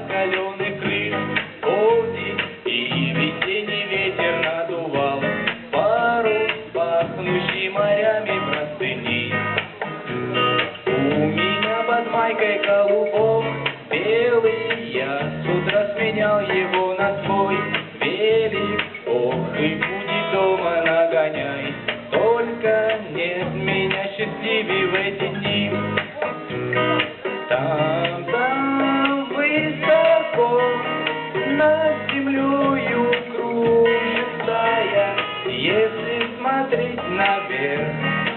раскаленных крыш. Полдень и весенний ветер надувал. Парус, пахнущий морями простыни. У меня под майкой колубок белый Я с утра сменял его смотреть наверх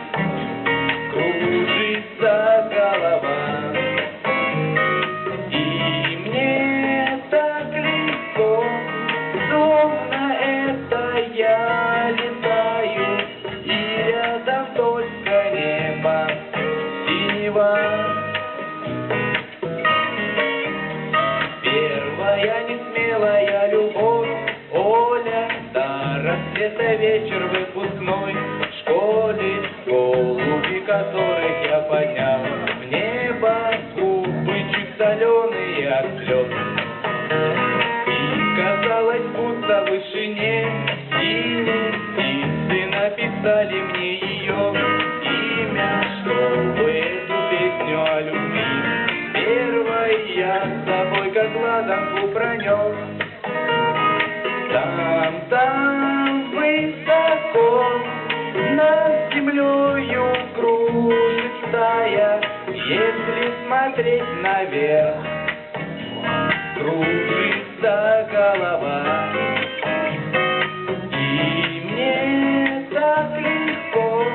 вечер выпускной в школе, голуби которых я поднял в небо, губы чуть соленые от слез. И казалось, будто в вышине синей птицы написали мне ее имя, чтобы эту песню о любви первой я с тобой как ладанку пронес. Там, там смотреть наверх. Кружится голова. И мне так легко,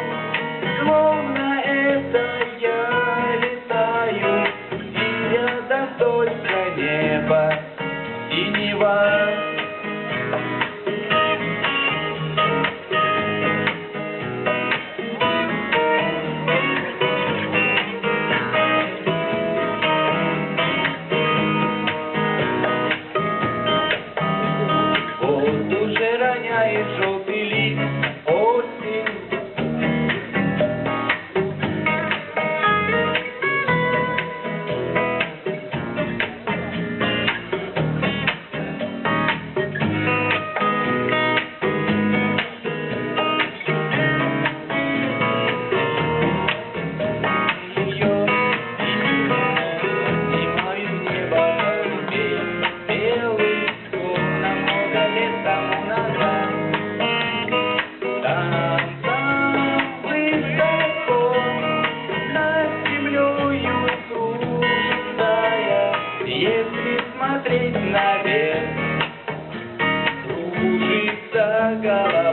словно это я летаю, и рядом только небо и не. I got